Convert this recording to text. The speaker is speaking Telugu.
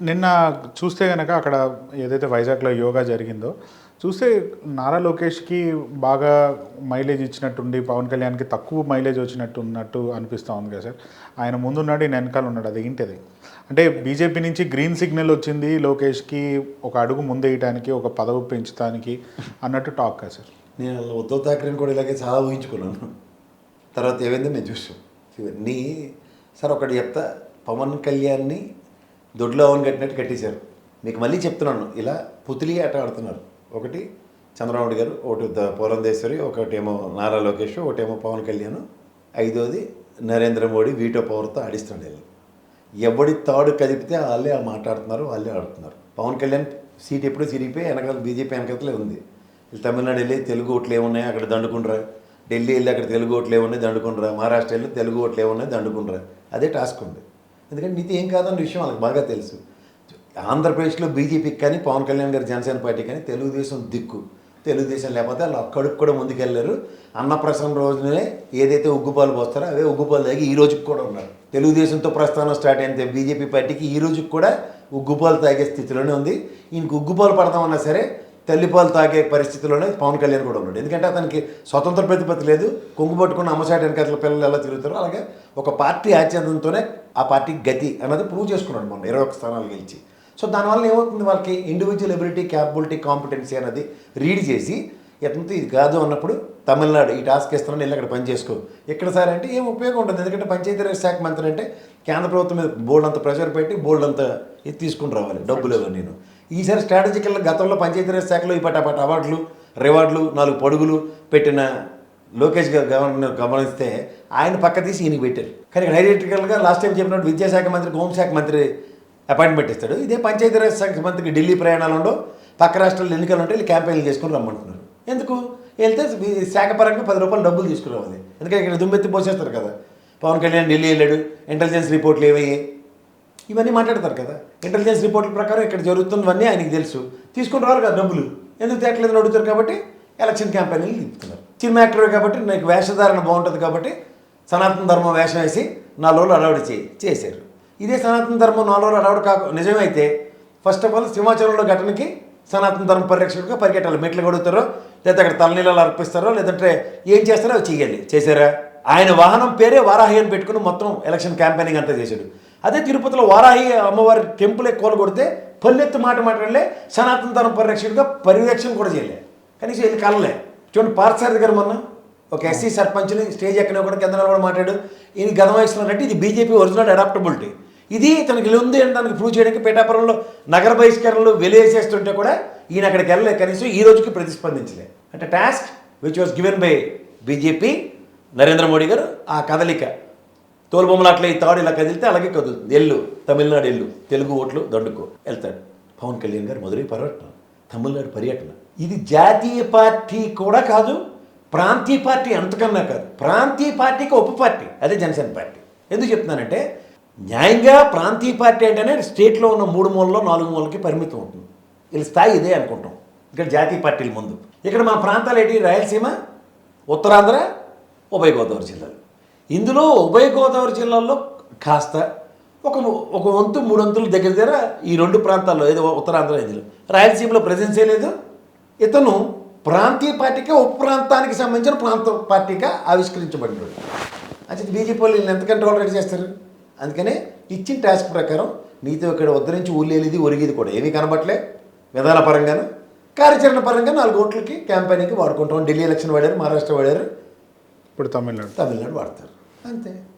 నిన్న చూస్తే కనుక అక్కడ ఏదైతే వైజాగ్లో యోగా జరిగిందో చూస్తే నారా లోకేష్కి బాగా మైలేజ్ ఇచ్చినట్టుండి పవన్ కళ్యాణ్కి తక్కువ మైలేజ్ వచ్చినట్టు ఉన్నట్టు అనిపిస్తూ ఉంది కదా సార్. ఆయన ముందున్నాడు ఈయన వెనకాల ఉన్నాడు అది ఏంటిది అంటే బీజేపీ నుంచి గ్రీన్ సిగ్నల్ వచ్చింది లోకేష్కి ఒక అడుగు ముందేయటానికి ఒక పదవి పెంచడానికి అన్నట్టు టాక్ కదా సార్. నేను ఉద్ధవ్ థాక్రేని కూడా ఇలాగే చాలా ఊహించుకున్నాను. తర్వాత ఏమైందో నేను చూసాను నీ సార్ ఒకటి చెప్తా పవన్ కళ్యాణ్ని దొడ్లో అవును కట్టినట్టు కట్టేశారు. మీకు మళ్ళీ చెప్తున్నాను ఇలా పుతిలి ఆట ఆడుతున్నారు. ఒకటి చంద్రబాబు గారు ఒకటి ద- ఒకటేమో నారా లోకేష్ ఒకటేమో పవన్ కళ్యాణ్ ఐదోది నరేంద్ర మోడీ వీటో పవర్తో ఆడిస్తున్నాడు వెళ్ళి. ఎవడి తాడు కదిపితే వాళ్ళే ఆ మాట్లాడుతున్నారు వాళ్ళే ఆడుతున్నారు. పవన్ కళ్యాణ్ సీట్ ఎప్పుడు సిరిగిపోయి వెనకాల బీజేపీ వెనకతలే ఉంది. తమిళనాడు వెళ్ళి తెలుగు ఓట్లు ఏమున్నాయి అక్కడ దండుకుండ్రా? ఢిల్లీ వెళ్ళి అక్కడ తెలుగు ఓట్లు ఏమున్నాయి దండుకుండ్రా? మహారాష్ట్ర వెళ్ళి తెలుగు ఓట్లు ఏమున్నాయి దండుకుండ్రా? అదే టాస్క్ ఉంది. ఎందుకంటే నీతి ఏం కాదన్న విషయం వాళ్ళకి బాగా తెలుసు. ఆంధ్రప్రదేశ్లో బీజేపీకి కానీ పవన్ కళ్యాణ్ గారి జనసేన పార్టీ కానీ తెలుగుదేశం దిక్కు. తెలుగుదేశం లేకపోతే వాళ్ళు అక్కడికి కూడా ముందుకెళ్ళారు అన్నప్రసన్న రోజునే ఏదైతే ఉగ్గుపాలు పోస్తారో అవే ఉగ్గుపాలు తాగి ఈ రోజుకి కూడా ఉన్నారు. తెలుగుదేశంతో ప్రస్థానం స్టార్ట్ అయితే బీజేపీ పార్టీకి ఈ రోజుకి కూడా ఉగ్గుపాలు తాగే స్థితిలోనే ఉంది. ఈయనకు ఉగ్గుపాలు పడదామన్నా సరే తల్లిపాలు తాగే పరిస్థితిలోనే పవన్ కళ్యాణ్ కూడా ఉన్నాడు. ఎందుకంటే అతనికి స్వతంత్ర ప్రతిపత్తి లేదు. కొంగు పట్టుకున్న అమ్మసాటి వెనకట్ల పిల్లలు ఎలా తిరుగుతారో అలాగే ఒక పార్టీ ఆచరణతోనే ఆ పార్టీ గతి అన్నది ప్రూవ్ చేసుకున్నాడు మొన్న ఇరవై ఒక్క స్థానాలు గెలిచి. సో దానివల్ల ఏమవుతుంది? వాళ్ళకి ఇండివిజువల్ ఎబిలిటీ క్యాపబిలిటీ కాంపిటెన్సీ అనేది రీడ్ చేసి ఎంత ఇది కాదు అన్నప్పుడు తమిళనాడు ఈ టాస్క్ ఇస్తున్నాను వెళ్ళి అక్కడ పని చేసుకో. ఇక్కడ సార్ అంటే ఏం ఉపయోగం ఉంటుంది ఎందుకంటే పంచాయతీరాజ్ శాఖ మంత్రి అంటే కేంద్ర ప్రభుత్వం మీద బోర్డు అంత ప్రెషర్ పెట్టి బోర్డు అంత ఇది తీసుకుని రావాలి. డబ్బులు ఇవ్వను నేను. ఈసారి స్ట్రాటజికల్ గతంలో పంచాయతీరాజ్ శాఖలో ఈ పటాపట అవార్డులు రివార్డులు నాలుగు పడుగులు పెట్టిన లోకేష్ గారు గవర్నర్ గమనిస్తే ఆయన పక్క తీసి ఈయనకి పెట్టారు. కానీ డైరెక్టర్గా లాస్ట్ టైం చెప్పినట్టు విద్యాశాఖ మంత్రికి హోంశాఖ మంత్రి అపాయింట్మెంట్ ఇస్తాడు. ఇదే పంచాయతీరాజ్ శాఖ మంత్రికి ఢిల్లీ ప్రయాణాలు ఉండవు పక్క రాష్ట్రాల్లో ఎన్నికలు ఉంటే వీళ్ళు క్యాంపెయిన్లు చేసుకుని రమ్మంటున్నారు. ఎందుకు? వెళ్తే శాఖ పరంగా పది రూపాయలు డబ్బులు తీసుకురావాలి. ఎందుకంటే ఇక్కడ దుమ్మెత్తి పోసేస్తారు కదా. పవన్ కళ్యాణ్ ఢిల్లీ వెళ్ళాడు ఇంటెలిజెన్స్ రిపోర్ట్లు ఏమయ్యాయి? ఇవన్నీ మాట్లాడతారు కదా. ఇంటెలిజెన్స్ రిపోర్ట్ల ప్రకారం ఇక్కడ జరుగుతున్నవన్నీ ఆయనకి తెలుసు. తీసుకుని రారు కదా డబ్బులు. ఎందుకు తేట్లేదని అడుగుతారు కాబట్టి ఎలక్షన్ క్యాంపెయిన్లు దింపుతున్నారు సినిమా యాక్టర్ కాబట్టి నాకు వేషధారణ బాగుంటుంది కాబట్టి సనాతన ధర్మం వేషం వేసి నాలుగు రోజులు చే చేశారు. ఇదే సనాతన ధర్మం నాలుగు రోజులు కాక నిజమైతే ఫస్ట్ ఆఫ్ ఆల్ సింహాచలంలో ఘటనకి సనాతన ధర్మ పరిరక్షకుడిగా పరిగెట్టాలి. మెట్లు కొడుతారో లేదా అక్కడ తలనీళ్ళు అర్పిస్తారో లేదంటే ఏం చేస్తారో అవి చేయాలి చేశారా? ఆయన వాహనం పేరే వారాహి అని పెట్టుకుని మొత్తం ఎలక్షన్ క్యాంపెయినింగ్ అంతా చేశాడు. అదే తిరుపతిలో వారాహి అమ్మవారి టెంపులే కోలగొడితే పల్లెత్తు మాట మాట్లాడలే సనాతన ధర్మ పరిరక్షకుడిగా పరిరక్షణ కూడా చేయలే. కనీసం ఇది కలలే. చూడండి పార్థసారథి గారు మొన్న ఒక ఎస్సీ సర్పంచ్ని స్టేజ్ ఎక్కడ కూడా కింద కూడా మాట్లాడు. ఈయన గతం వహిస్తున్నారంటే ఇది బీజేపీ ఒరిజినల్ అడాప్టబిలిటీ ఇది తనకి ఉంది అని దానికి ప్రూవ్ చేయడానికి పేటాపురంలో నగర బహిష్కరణలు వెలివేసేస్తుంటే కూడా ఈయన అక్కడికి వెళ్ళలే. కనీసం ఈ రోజుకి ప్రతిస్పందించలే. అంటే task which was given by BJP Narendra Modi garu ఆ కదలిక. తోలుబొమ్మలు అట్లా ఈ తాడు ఇలా కదిలితే అలాగే కదులుతుంది. ఎల్లు తమిళనాడు ఎల్లు తెలుగు ఓట్లు దండుకో. వెళ్తాడు. పవన్ కళ్యాణ్ గారు మధురై పర్యటన తమిళనాడు పర్యటన. ఇది జాతీయ పార్టీ కూడా కాదు ప్రాంతీయ పార్టీ అంతకన్నా కాదు. ప్రాంతీయ పార్టీకి ఉప పార్టీ అదే జనసేన పార్టీ. ఎందుకు చెప్తున్నానంటే న్యాయంగా ప్రాంతీయ పార్టీ అంటేనే స్టేట్లో ఉన్న మూడు మూలలో నాలుగు మూలకి పరిమితం ఉంటుంది. వీళ్ళ స్థాయి ఇదే అనుకుంటాం. ఇక్కడ జాతీయ పార్టీల ముందు. ఇక్కడ మా ప్రాంతాలు ఏంటి? రాయలసీమ ఉత్తరాంధ్ర ఉభయ గోదావరి జిల్లాలు. ఇందులో ఉభయ గోదావరి జిల్లాల్లో కాస్త ఒక ఒక వంతు మూడు వంతులు దగ్గర దగ్గర ఈ రెండు ప్రాంతాల్లో ఏదో ఉత్తరాంధ్ర ఇందులో రాయలసీమలో ప్రజెన్సే లేదు. ఇతను ప్రాంతీయ పార్టీకి ఉప ప్రాంతానికి సంబంధించిన ప్రాంత పార్టీగా ఆవిష్కరించబడినాడు. అంటే బీజేపీ వాళ్ళు ఎంతకంటే టాలరేట్ చేస్తారు? అందుకనే ఇచ్చిన టాస్క్ ప్రకారం నీతో ఇక్కడ ఉద్ధరించి ఊళ్ళేది ఒరిగేది కూడా ఏమీ కనబట్లే విధాన పరంగాను కార్యాచరణ పరంగా నాలుగు ఓట్లకి క్యాంపెయినింగ్కి వాడుకుంటాం. ఢిల్లీ ఎలక్షన్ వాడారు మహారాష్ట్ర వాడారు. ఇప్పుడు తమిళనాడు. తమిళనాడు వాడతారు. అంతే